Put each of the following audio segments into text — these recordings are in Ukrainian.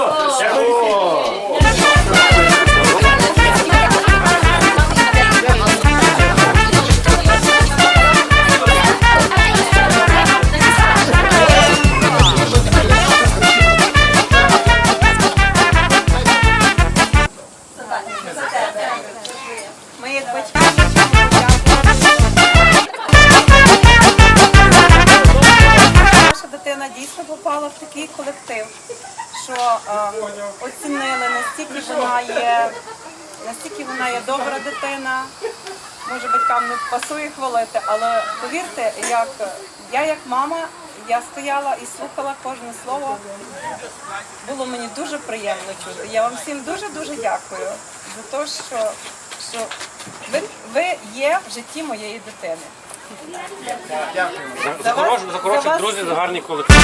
Ми Може батькам не пасує хвалити, але повірте, як я як мама, я стояла і слухала кожне слово. Було мені дуже приємно чути. Я вам всім дуже дуже дякую за те, що, що ви, ви є в житті моєї дитини. За, вас- за хороших за вас- друзів, за гарний колектив.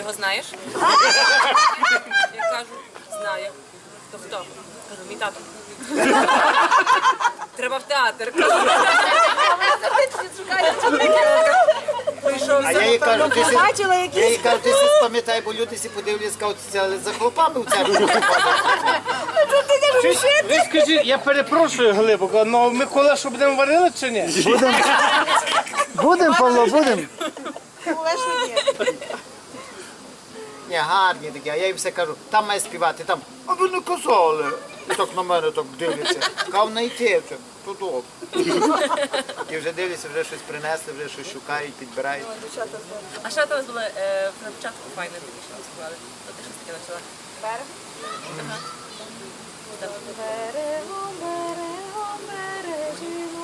Його знаєш? Я кажу, знаю. То хто? Кажу, мій тато. Треба в театр. Що А я їй кажу, ти си- Бачила я їй кажу, ти спам'ятай, бо люди всі подивляться, це за хлопами в церкві. Ви скажіть, я перепрошую глибоко, але ми колешу будемо варили чи ні? Будемо, Павло, будемо. Ні, гарні такі, а я їм все кажу, там має співати, там, а ви не казали. І так на мене так дивляться. Кав знайти це, то добре. І вже дивляться, вже щось принесли, вже щось шукають, підбирають. А що там було е, на початку файне таке, що співали? То ти щось таке почала? Берегом, берегом, бережиною,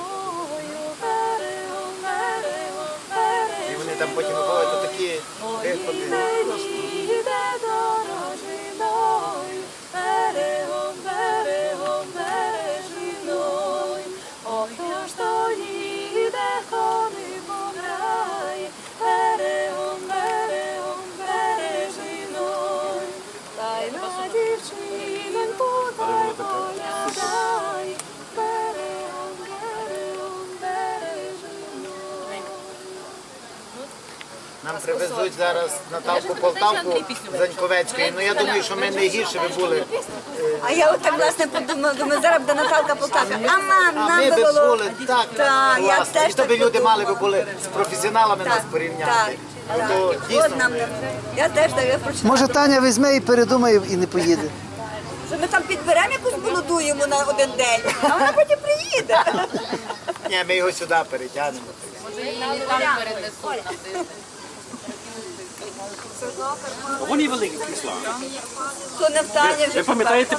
берегом, берегом, І вони там потім виходять, то такі виходи. Нам привезуть зараз Наталку Полтавку з Заньковецької. Ну я думаю, що ми не гірше би були. А я от так власне подумала, думаю, зараз буде Наталка Полтавка. А нам ми би би було. були так Так, я класно. теж І то би так люди мали би були з професіоналами нас Так, порівняти. так, То дійсно. От нам не- Я теж так я прочитала. Може Таня візьме і передумає і не поїде. Що ми там підберемо якусь молоду йому на один день, а вона потім приїде. Ні, ми його сюди перетягнемо. Вони великі крісла. То не втане вже. Ви пам'ятаєте,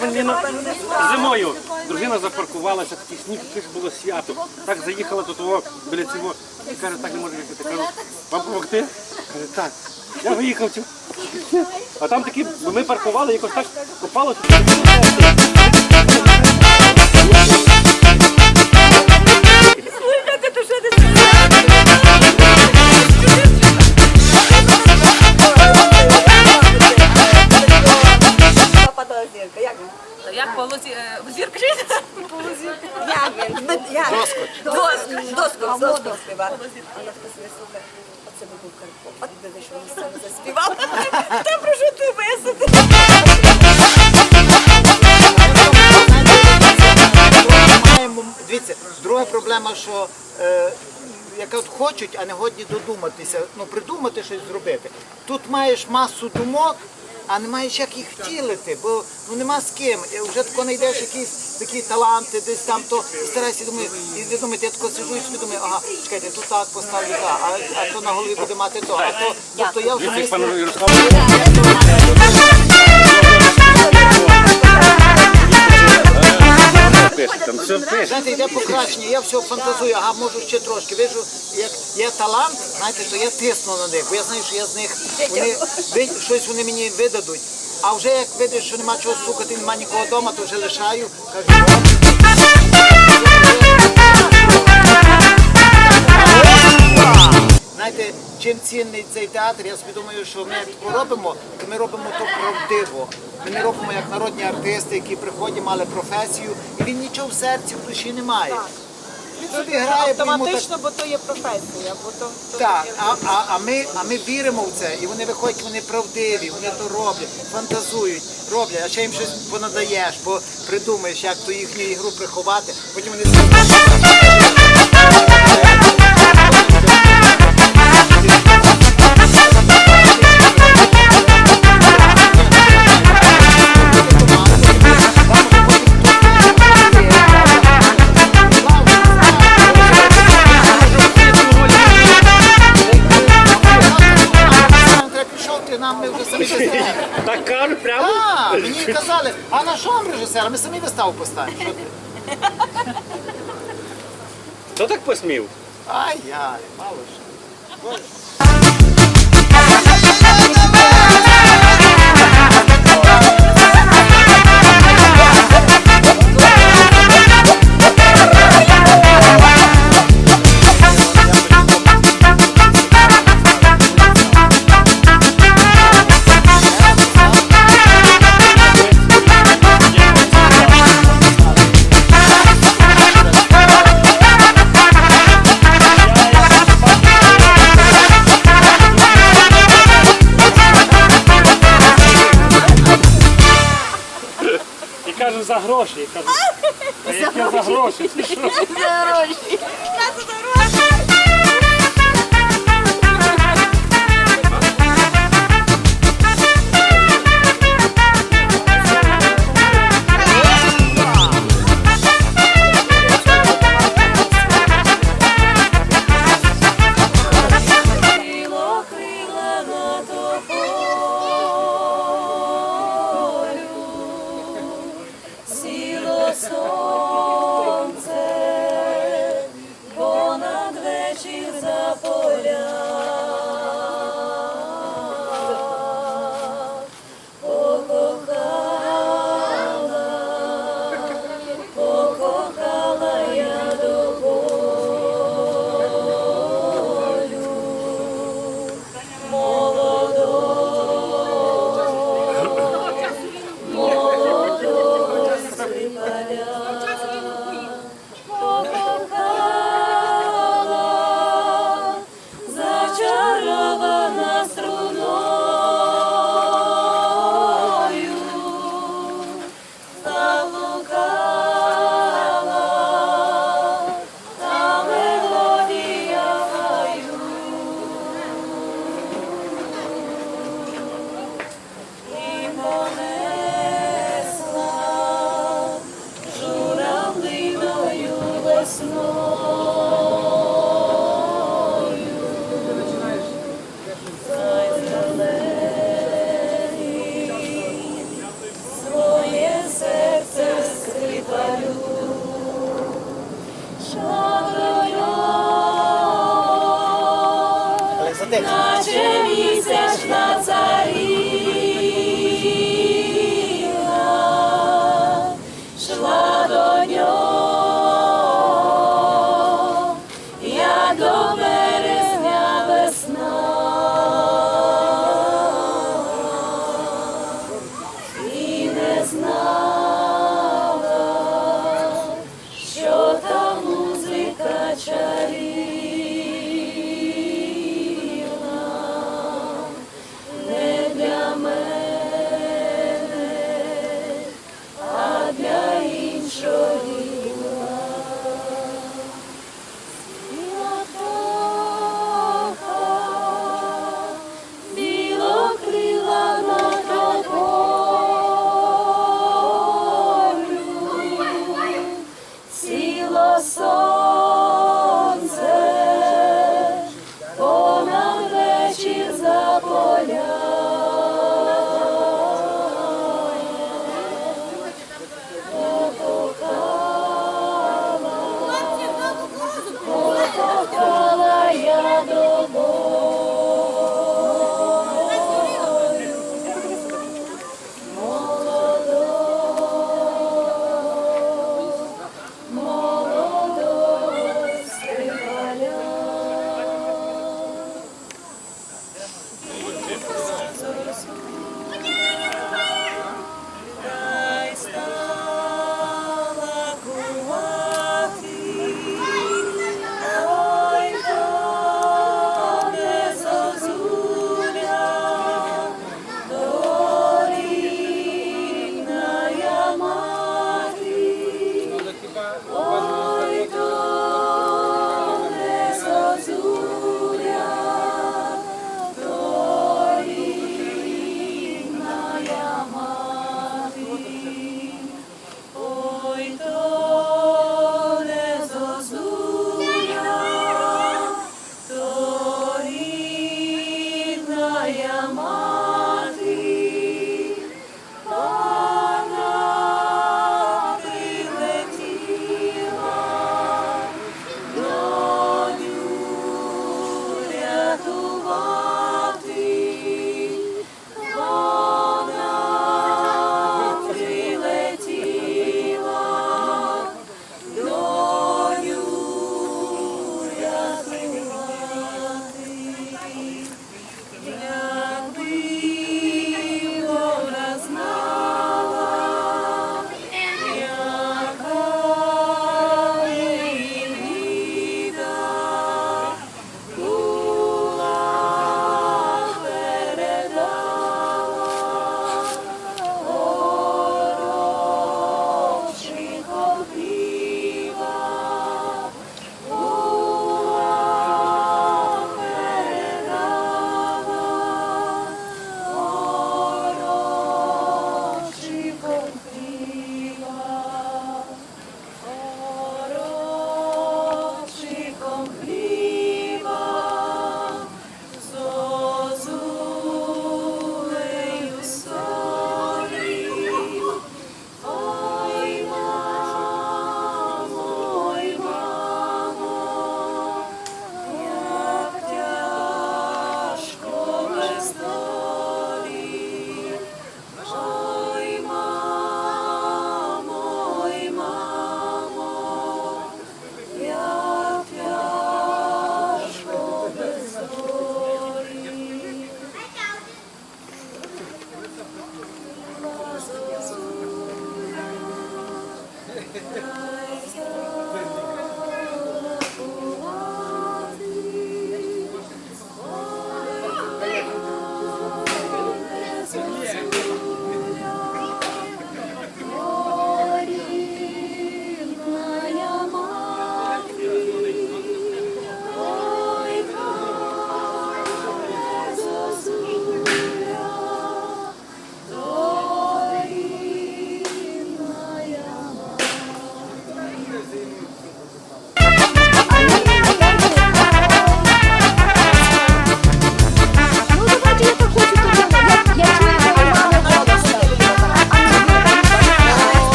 зимою дружина запаркувалася, такий сніг, якесь було свято. Так заїхала до того біля цього і каже, так не може їхати. Кажу, вам допомогти? Каже, так. Я виїхав. А там такі, ми паркували, якось так попало. Доскоч. Доскоч. Доскоч. Доскоч співав. Вона сказала, слухай, оце би був Карпо. От. Та про ти висити? Друга проблема, що е, яка от хочуть, а не годні додуматися, ну придумати щось зробити. Тут маєш масу думок, а не маєш як їх втілити, бо ну нема з ким. Вже тако йдеш якісь такі таланти, десь там то і старайся думаю, і ви думаєте, я тако сижу і собі думаю, ага, чекайте, тут так поставлю так, а, а то на голові буде мати то, а то, тобто я вже Дивіться, пише, там все пише. Знаєте, йде покращення, я все фантазую, ага, можу ще трошки. Вижу, як є талант, знаєте, то я тисну на них, бо я знаю, що я з них вони ви- щось вони мені видадуть. А вже як видиш, що нема чого стукати, нема нікого вдома, то вже лишаю. Кажу, знаєте, чим цінний цей театр, я собі думаю, що ми тако робимо, то ми робимо то правдиво. Ми не робимо як народні артисти, які приходять, мали професію, і він нічого в серці, в душі не має. Він собі грає, йому так Автоматично, бо то є професія, бо то, то так, а, а, а, ми, а ми віримо в це, і вони виходять, вони правдиві, вони то роблять, фантазують, роблять, а ще їм щось понадаєш, бо придумаєш, як ту їхню ігру приховати, потім вони мені а на що вам режисер? Ми самі виставу поставимо. Що ти? Хто так посмів? Ай-яй, мало що. Боже.